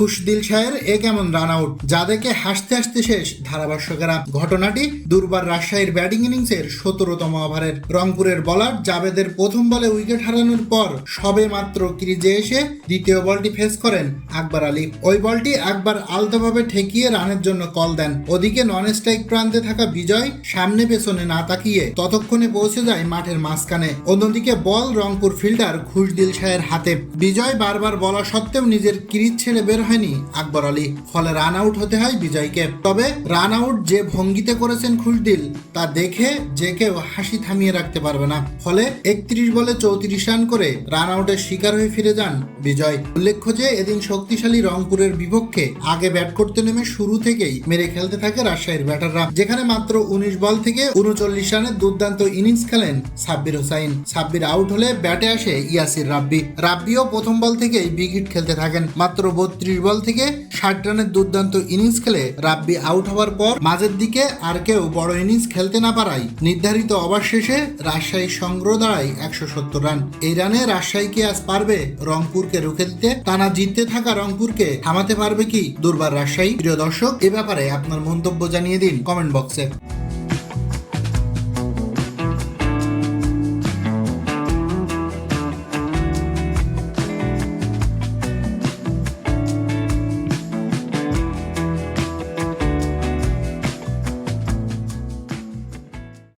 খুশদিল শাহের এ কেমন run out যা দেখে হাসতে হাসতে শেষ ধারাভাষ্যকেরা ঘটনাটি দুর্বার রাজশাহীর ব্যাটিং ইনিংসের সতেরোতম ওভারের। রংপুরের বলার জাবেদের প্রথম বলে উইকেট হারানোর পর সবে মাত্র ক্রিজে এসে দ্বিতীয় বলটি ফেস করেন আকবর আলী। ওই বলটি আকবর আলতোভাবে ঠেকিয়ে রানের জন্য কল দেন। ওদিকে নন স্ট্রাইক প্রান্তে থাকা বিজয় সামনে পেছনে না তাকিয়ে ততক্ষণে পৌঁছে যায় মাঠের মাঝখানে। অন্যদিকে বল রংপুর ফিল্ডার খুশদিল শাহের হাতে। বিজয় বারবার বলা সত্ত্বেও নিজের ক্রিজ ছেড়ে বের হয়নি আকবর আলী ফলে রান আউট হতে হয় বিজয়কে। তবে রান আউট যে ভঙ্গিতে করেছেন খুশদিল, তা দেখে যে কেউ হাসি থামিয়ে রাখতে পারবে না। ফলে একত্রিশ বলে চৌত্রিশ রান করে রান আউটের শিকার হয়ে ফিরে যান বিজয়। উল্লেখ্য যে এদিন শক্তিশালী রংপুরের বিপক্ষে আগে ব্যাট করতে নেমে শুরু থেকেই মেরে খেলতে থাকে রাজশাহীর ব্যাটাররা। যেখানে মাত্র উনিশ বল থেকে উনচল্লিশ রানের দুর্দান্ত ইনিংস খেলেন সাব্বির হোসাইন। সাব্বির আউট হলে ব্যাটে আসে ইয়াসির রাব্বি। রাব্বিও প্রথম বল থেকেই উইকেট খেলতে থাকেন। মাত্র বত্রিশ বল থেকে ষাট রানের দুর্দান্ত ইনিংস খেলে রাব্বি আউট হওয়ার পর মাঝের দিকে আর কেউ বড় ইনিংস খেলতে না পারায় নির্ধারিত ওভার শেষে রাজশাহীর সংগ্রহ দাঁড়ায় একশো সত্তর রান। এই রানে রাজশাহী কি আজ পারবে রংপুরকে রুখে দিতে? টানা জিততে থাকা রংপুরকে থামাতে পারবে কি দুর্বার রাজশাহী? প্রিয় দর্শক, এ ব্যাপারে আপনার মন্তব্য জানিয়ে দিন কমেন্ট বক্সে।